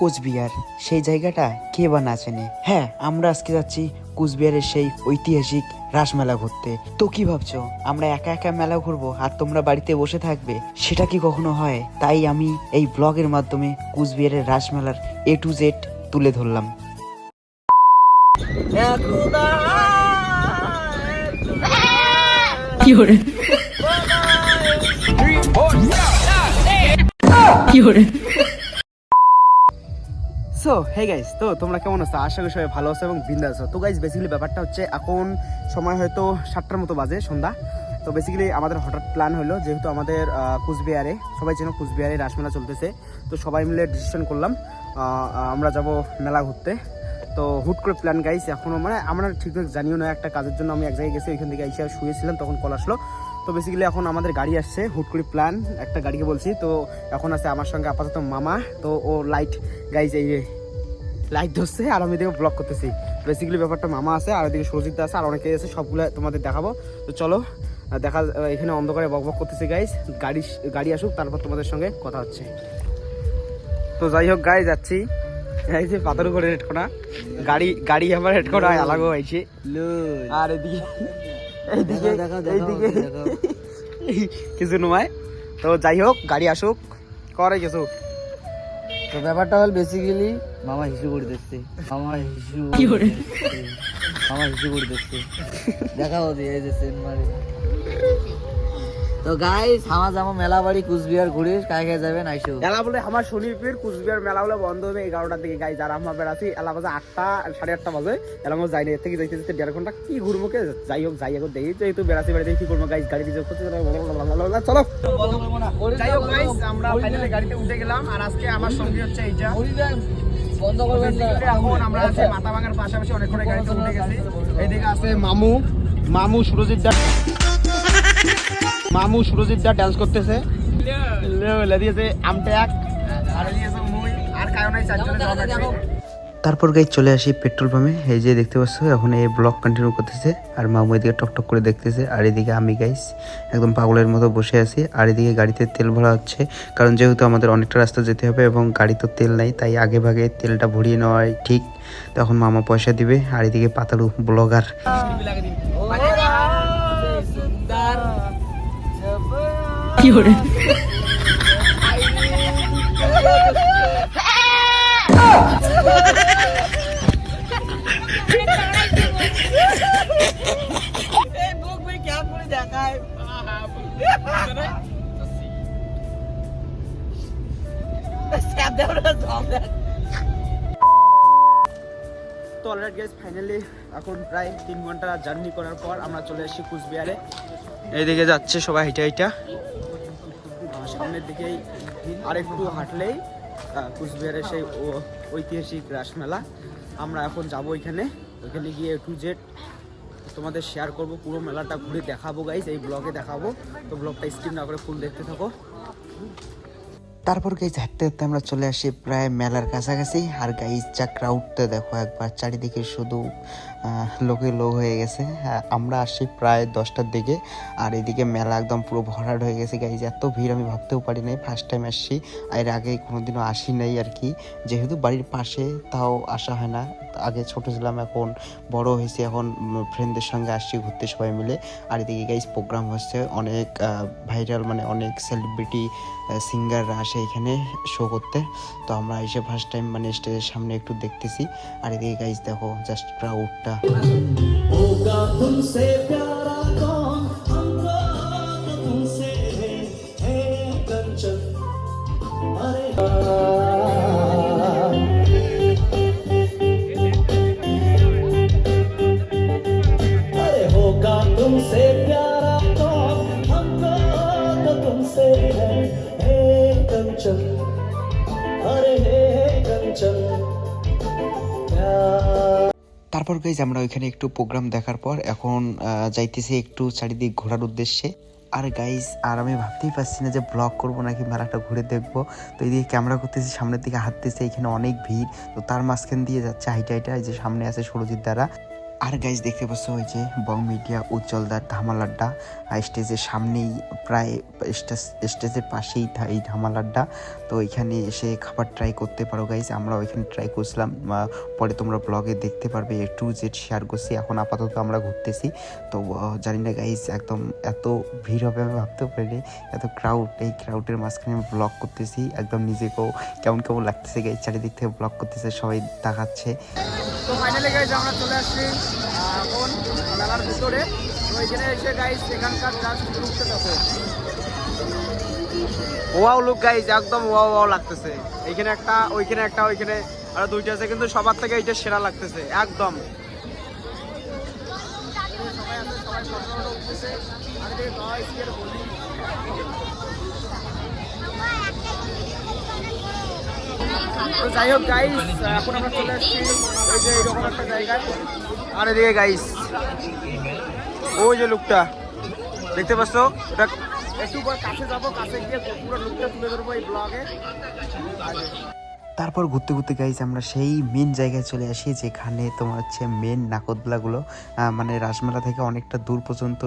কোচবিহার। সেই জায়গাটা কে বা না চেনে? হ্যাঁ আমরা আজকে যাচ্ছি কোচবিহারের সেই ঐতিহাসিক রাসমেলা ঘুরতে। তো কি ভাবছ? আমরা একা একা মেলা ঘুরবো আর তোমরা বাড়িতে বসে থাকবে? সেটা কি কখনো হয়? তাই আমি এই ব্লগের মাধ্যমে কোচবিহারের রাসমেলার এ টু জেড তুলে ধরলাম। সো হে গাইস তো তোমরা কেমন আছো? আশা করি সবাই ভালো আছো এবং বিন্দা আছো। তো গাইস বেসিক্যালি ব্যাপারটা হচ্ছে এখন সময় হয়তো সাতটার মতো বাজে, সন্ধ্যা। তো বেসিক্যালি আমাদের হঠাৎ প্ল্যান হলো যেহেতু আমাদের কুচবিহারে, সবাই যেন কুচবিহারে রাসমেলা চলতেছে। তো সবাই মিলে ডিসিশন করলাম আমরা যাব মেলা ঘুরতে। তো হুট করে প্ল্যান গাইস এখনও মানে আমরা ঠিকঠাক জানিও না একটা কাজের জন্য আমি এক জায়গায় গেছি, ওইখান থেকে এসে শুয়েছিলাম, তখন কল আসলো। তো বেসিক্যালি এখন আমাদের গাড়ি আসছে হুট করে প্ল্যান একটা গাড়িকে বলছি। তো এখন আছে আমার সঙ্গে আপাতত মামা তো ও লাইট গাইজ এই যে লাইট ধরছে আর আমি এদিকে ব্লক করতেছি। বেসিক্যালি ব্যাপারটা মামা আছে আর এদিকে সুরজিৎ আছে আর অনেকে আছে সবগুলো তোমাদের দেখাবো। তো চলো দেখা এখানে অন্ধকারে বক বক করতেছি গাইজ গাড়ি গাড়ি আসুক তারপর তোমাদের সঙ্গে কথা হচ্ছে। তো যাই হোক গাই যাচ্ছি। এই যে পাথর উপরে রেড করা গাড়ি গাড়ি আমার রেড করা আলাগো হয়েছে আর এদিকে এইদিকে এইদিকে কিছু নয়। তো যাই হোক গাড়ি আসুক করে কিছু তো ব্যাপারটা হল বেসিক্যালি মামা হিসু করে দিচ্ছে মামা হিসু মামা হিসু করে দিচ্ছে দেখাও দিয়ে এই যে সেন মারি তো গাইস আমার যাব মেলা বাড়ি কুচবিহার ঘুরে, কায় যাবেন, আইসো। এলা বলে আমার শনিবার কুচবিহার মেলা বলে বন্ধ হবে এগারোটার দিকে গাই যারা আমার বেড়াচ্ছি, এলা বাজে আটটা, সাড়ে আটটা বাজে। এলা আমার যাই না এর থেকে যাইতে যেতে দেড় ঘণ্টা, কি ঘুরবো কে? যাই হোক যাই হোক, দেখি, যেহেতু বেড়াচ্ছি বেড়াতে, কি করব গাইজ গাড়ি রিজার্ভ করতে চলো। যাই হোক গাইজ আমরা ফাইনালি গাড়িতে উঠে গেলাম, আর আজকে আমার সঙ্গে হচ্ছে এইটা। এখন আমরা আছি মাথা ভাঙার পাশাপাশি অনেকক্ষণ গাড়িতে উঠে গেছি। এইদিকে আছে মামু মামু সুরজিৎ দা। মামু সুরজিৎ দা ডান্স করতেছে। দিয়েছে আমট্যাক আর দিয়েছে মুই আর কারণ নাই চারজনে তারপর গাই চলে আসি পেট্রোল পাম্পে। এই যে দেখতে পাচ্ছ এখন এই ব্লক কন্টিনিউ করতেছে আর মামু এদিকে টকটক করে দেখতেছে আর এদিকে আমি গাইস একদম পাগলের মতো বসে আছি আর এদিকে গাড়িতে তেল ভরা হচ্ছে কারণ যেহেতু আমাদের অনেকটা রাস্তা যেতে হবে এবং গাড়ি তো তেল নাই তাই আগে ভাগে তেলটা ভরিয়ে নেওয়াই ঠিক। তখন মামা পয়সা দিবে আর এদিকে পাতালু ব্লগার। তো অলরেডি গেস ফাইনালি এখন প্রায় তিন ঘণ্টা জার্নি করার পর আমরা চলে এসেছি কুচবিহারে। এইদিকে যাচ্ছে সবাই হেঁটে হেঁটা। সামনের দিকেই আর একটু হাঁটলেই কুচবিহারের সেই ঐতিহাসিক রাসমেলা। আমরা এখন যাব ওইখানে ওইখানে গিয়ে টু জেড তোমাদের শেয়ার করব, পুরো মেলাটা ঘুরে দেখাবো গাইজ এই ব্লগে দেখাবো। তো ব্লগটা স্ক্রিন না করে ফুল দেখতে থাকো। তারপর গাইজ হাঁটতে হাঁটতে আমরা চলে আসি প্রায় মেলার কাছাকাছি। আর গাইজ যা ক্রাউডটা দেখো একবার, চারিদিকে শুধু লোকে লোক হয়ে গেছে। হ্যাঁ, আমরা আসি প্রায় দশটার দিকে আর এদিকে মেলা একদম পুরো ভরাট হয়ে গেছে। গাইজ এত ভিড় আমি ভাবতেও পারি নাই। ফার্স্ট টাইম আসছি এর আগে কোনোদিনও আসি নাই আর কি। যেহেতু বাড়ির পাশে তাও আসা হয় না। আগে ছোট ছিলাম এখন বড় হয়েছি এখন ফ্রেন্ডদের সঙ্গে আসছি ঘুরতে সবাই মিলে। আর এদিকে গাইজ প্রোগ্রাম হচ্ছে অনেক ভাইরাল মানে অনেক সেলিব্রিটি সিঙ্গাররা আসে এখানে শো করতে। তো আমরা এসে ফার্স্ট টাইম মানে স্টেজের সামনে একটু দেখতেছি। আর এদিকে গাইজ দেখো just ক্রাউডটা จ้ะ Oh, God, who saved us? তারপর গাইজ আমরা ওইখানে একটু প্রোগ্রাম দেখার পর এখন যাইতেছি একটু চারিদিক ঘোরার উদ্দেশ্যে। আর গাইজ আর আমি ভাবতেই পারছি না যে ব্লগ করব নাকি মেলাটা ঘুরে দেখব। তো এইদিকে ক্যামেরা করতেছি, সামনের দিকে হাঁটতেছে, এখানে অনেক ভিড়। তো তার মাঝখান দিয়ে যাচ্ছে হাইটা হাইটা যে সামনে আছে সুরজিৎ দ্বারা আর গাইজ দেখতে পাচ্ছ ওই যে বং মিডিয়া উজ্জ্বলদার ধামালাড্ডা আর স্টেজের সামনেই প্রায় স্টেজ, স্টেজের পাশেই এই ধামালাড্ডা। তো এখানে এসে খাবার ট্রাই করতে পারো গাইজ আমরা ওইখানে ট্রাই করছিলাম পরে তোমরা ব্লগে দেখতে পারবে এ টু জেড শেয়ার করছি। এখন আপাতত আমরা ঘুরতেছি। তো জানি না গাইজ একদম এত ভিড় হবে আমি ভাবতেও পারিনি। এত ক্রাউড এই ক্রাউডের মাঝখানে আমি ব্লগ করতেছি। একদম নিজেকেও কেমন কেমন লাগতেছে গাইজ চারিদিক থেকে ব্লগ করতেছে, সবাই দেখাচ্ছে। তো ফাইনালি গাইজ আমরা চলে আসছি এখন মেলার ভিতরে। এসে গাইজ এখানকার জাস্ট লুকটা দেখো। ওয়াও লুক গাইজ একদম ওয়াও ওয়াও লাগতেছে। এইখানে একটা ওইখানে একটা ওইখানে আর দুইটা আছে কিন্তু সবার থেকে এইটা সেরা লাগতেছে একদম? তো যাই হোক গাইস এখন আমরা চলে আসছি ওই যে এরকম একটা জায়গায়। আর এদিকে গাইস ওই যে লুকটা। দেখতে পাচ্ছ? ওটা একটু কাছে যাব, কাছে গিয়ে পুরো লুকটা তুলে ধরবো এই ব্লগে তারপর ঘুরতে ঘুরতে গাইজ আমরা সেই মেন জায়গায় চলে আসি যেখানে তোমার হচ্ছে মেন নাকদগুলাগুলো আহ, মানে রাসমেলা থেকে অনেকটা দূর পর্যন্ত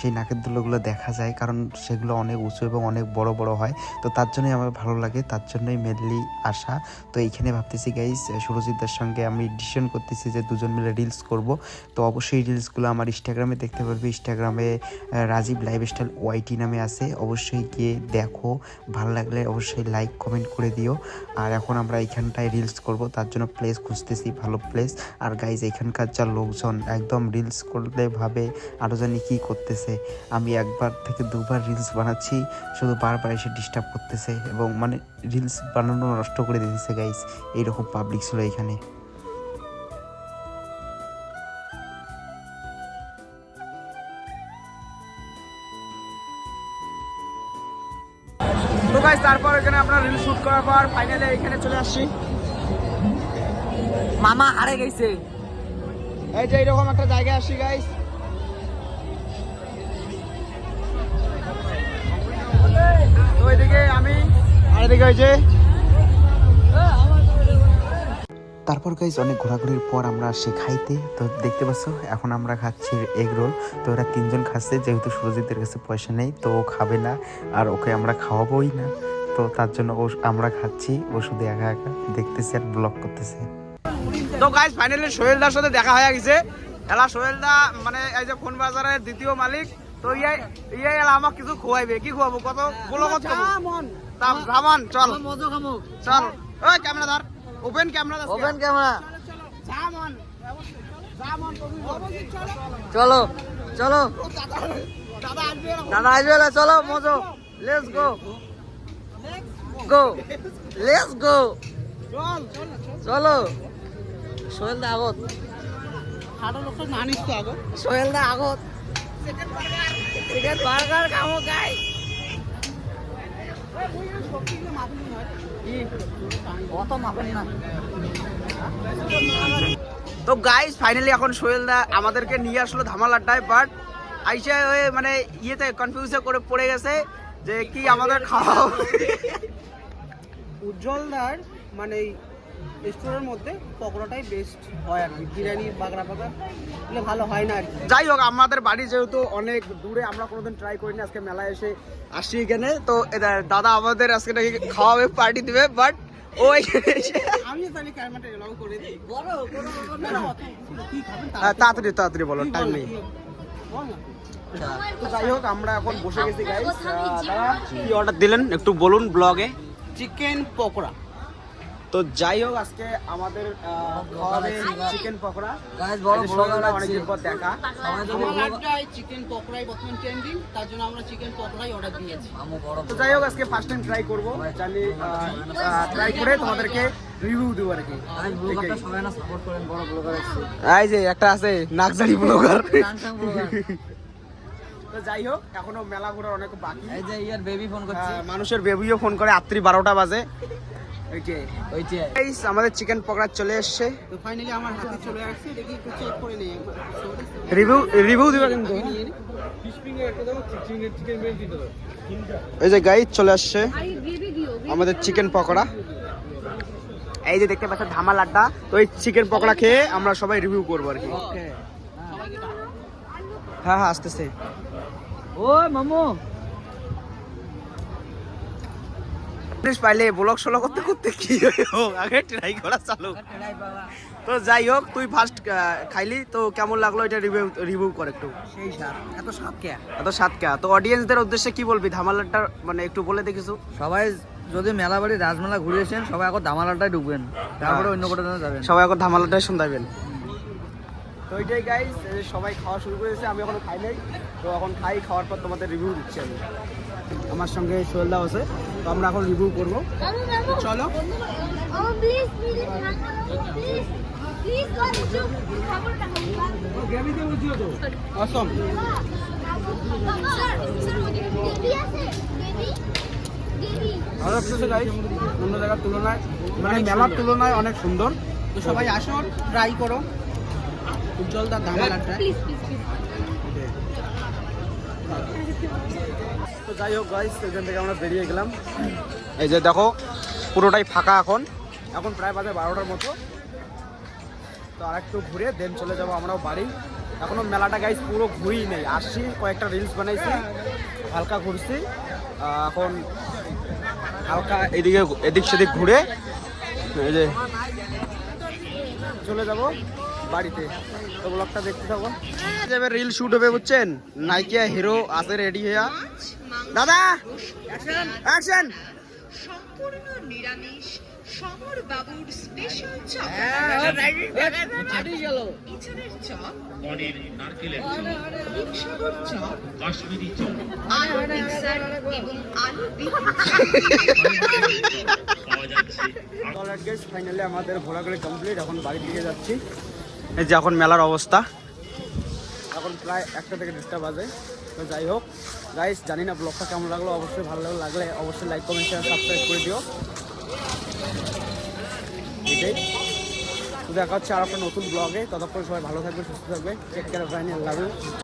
সেই নাকেরদোলাগুলো দেখা যায় কারণ সেগুলো অনেক উঁচু এবং অনেক বড় বড় হয়। তো তার জন্যই আমার ভালো লাগে তার জন্যই মেনলি আসা। তো এইখানে ভাবতেছি গাইজ সুরজিৎদার সঙ্গে আমি ডিসিশন করতেছি যে দুজন মিলে রিলস করব। তো অবশ্যই রিলসগুলো আমার ইনস্টাগ্রামে দেখতে পারবে। ইনস্টাগ্রামে রাজীব লাইফস্টাইল ওয়াইটি নামে আছে। অবশ্যই গিয়ে দেখো ভালো লাগলে অবশ্যই লাইক কমেন্ট করে দিও। আর এখন আমরা এইখানটায় রিলস করব, তার জন্য প্লেস খুঁজতেছি, ভালো প্লেস আর গাইজ এখানকার যা লোকজন, একদম রিলস করলে ভাবে আরও জানি কী করতেছে। আমি একবার থেকে দুবার রিলস বানাচ্ছি, শুধু বারবার এসে ডিস্টার্ব করতেছে এবং মানে রিলস বানানো নষ্ট করে দিতেছে গাইজ এইরকম পাবলিক ছিল এখানে। গাইস তারপর এখানে আমরা রিল শুট করার পর ফাইনালি এখানে চলে আসছি। মামা হারে গেছে। এই যে এরকম একটা জায়গায় আসি গাইস তো এদিকে আমি আর এদিকে ওই তারপর গাইজ অনেক ঘোরাঘুরির পর আমরা আসছি খাইতে। তো দেখতে পাচ্ছ এখন আমরা খাচ্ছি এগ রোল তো ওরা তিনজন খাচ্ছে যেহেতু সুরজিতের কাছে পয়সা নেই তো ও খাবে না আর ওকে আমরা খাওয়াবোই না। তো তার জন্য ও আমরা খাচ্ছি ও শুধু একা একা দেখতেছে আর ব্লগ করতেছে। তো গাইজ ফাইনালি সোহেলদার সাথে দেখা হয়ে গেছে। এলা সোহেলদা মানে এই যে ফোন বাজারের দ্বিতীয় মালিক তো ইয়াই ইয়াই এলা আমাকে কিছু খোয়াইবে। কি খোয়াবো? কত বলো কত? তা রামান চল। চল। ওই ক্যামেরা ধর। Open camera open camera. Zaman চলো চলো দাদা আসবে দাদা আসবে না, চলো মজো। Let's go go let's go চলো সোহেল দা আগত। সোহেল দা আগত। চিকেন বার্গার খামো গাই তো গাইস ফাইনালি এখন সোহেলদা আমাদেরকে নিয়ে আসলো ধামালাড্ডায় বাট আইসা হয়ে মানে ইয়েতে কনফিউজে করে পড়ে গেছে যে কি আমাদের খাওয়া উজ্জ্বলদার মানে রেস্টুরেন্টের মধ্যে পকোড়াটাই বেস্ট হয় আর কি। বিরিয়ানি বাগড়া পাকা এগুলো ভালো হয় না আর কি। যাই হোক আমাদের বাড়ি যেহেতু অনেক দূরে আমরা কোনোদিন ট্রাই করিনি আজকে মেলায় এসে আসছি এখানে। তো এটা দাদা আমাদের আজকে নাকি খাওয়াবে পার্টি দিবে বাট ও এখানে এসে আমি তাহলে ক্যামেরাটা এলাও করে দিই। বড় কোনো কি খাবেন? তা হ্যাঁ, তাড়াতাড়ি তাড়াতাড়ি বলো টাইম নেই। তো যাই হোক আমরা এখন বসে গেছি গাইস দাদা কি অর্ডার দিলেন? একটু বলুন ব্লগে। চিকেন পকোড়া। তো যাই হোক আজকে আমাদের খাওয়াবে চিকেন পকোড়া। অনেকদিন পর দেখা। চিকেন পকোড়াই বর্তমান ট্রেন্ডিং তার জন্য আমরা চিকেন পকোড়াই অর্ডার দিয়েছি। তো যাই হোক আজকে ফার্স্ট টাইম ট্রাই করব। জানি ট্রাই করে তোমাদেরকে রিভিউ দেবো আর কি। এই যে একটা আছে নাকজারি ব্লগার তো যাই হোক এখনও মেলা ঘোরার অনেক বাকি। এই যে ইয়ার বেবি ফোন করছে। মানুষের বেবিও ফোন করে রাত্রি বারোটা বাজে। ওই যে ওই যে। Guys, আমাদের চিকেন পকোড়া চলে এসছে। তো ফাইনালি আমার হাতে চলে আসছে দেখি একটু চেক করে নেই রিভিউ রিভিউ দিবা কিন্তু। এই যে চলে আসছে আমাদের চিকেন পকোড়া। এই যে দেখতে পাচ্ছেন ধামাল আড্ডা। তো এই চিকেন পকোড়া খেয়ে আমরা সবাই রিভিউ করব আর কি। ওকে হ্যাঁ হ্যাঁ আসতেছে। ও মামু। পাইলে ব্লগ সোলো করতে করতে কি হোক আগে ট্রাই করা চালু। তো যাই হোক তুই ফার্স্ট খাইলি তো কেমন লাগল এটা রিভিউ রিভিউ কর একটু? সেই স্বাদ এত স্বাদ কে? এত সাতকা তো অডিয়েন্সদের উদ্দেশ্যে কি বলবি? ধামালাটা মানে একটু বলে দেখিস সবাই যদি মেলা বাড়ি রাজমেলা ঘুরেছেন সবাই এখন দামালাটায় ঢুকবেন। তারপরে অন্য কোথাও যাবেন। সবাই এখন ধামালাটাই শুনতাবেন তো ওইটাই গাইস সবাই খাওয়া শুরু করেছে আমি এখনও খাই নাই। তো এখন খাই খাওয়ার পর তোমাদের রিভিউ দিচ্ছি আমি। আমার সঙ্গে সোহেলদা আছে। তো আমরা এখন রিভিউ করব। চলো। অসম ভালো লাগতেছে গাইস অন্য জায়গার তুলনায়। মানে মেলার তুলনায় অনেক সুন্দর। তো সবাই আসো ট্রাই করো। উজ্জ্বলদার ধামালাটা প্লিজ প্লিজ প্লিজ তো যাই হোক গাইস এখান থেকে আমরা বেরিয়ে গেলাম। এই যে দেখো পুরোটাই ফাঁকা এখন। এখন প্রায় বাজে বারোটার মতো। তো আর একটু ঘুরে দেন চলে যাব আমরাও বাড়ি। এখনও মেলাটা গাইস পুরো ঘুরি নেই। আসছি কয়েকটা রিলস বানাইছি হালকা ঘুরছি। এখন হালকা এদিকে এদিক সেদিক ঘুরে এই যে চলে যাব। বাড়িতে। তো ব্লগটা দেখতে থাকো। যাবে রিল শুট হবে বুঝছেন? নাইকিয়া হিরো আছে রেডি হইয়া। দাদা! অ্যাকশন সম্পূর্ণ নিরামিষ সমর বাবুর স্পেশাল চপ। ইঁচড়ের চপ। হিমসাগর চপ আলু মিক্সার এবং আলু বিট ফাইনালি আমাদের ঘোরাঘুরি কমপ্লিট এখন বাড়ির দিকে যাচ্ছি। এই যে এখন মেলার অবস্থা। এখন প্রায় একটা থেকে দেড়টা বাজে। তো যাই হোক গাইস জানি না ব্লগটা কেমন লাগল, অবশ্যই ভালো লাগলে অবশ্যই লাইক কমেন্ট শেয়ার সাবস্ক্রাইব করে দিও। দেখা হচ্ছে আর একটা নতুন ব্লগে ততক্ষণ সবাই ভালো থাকবে, সুস্থ থাকবে। Take care you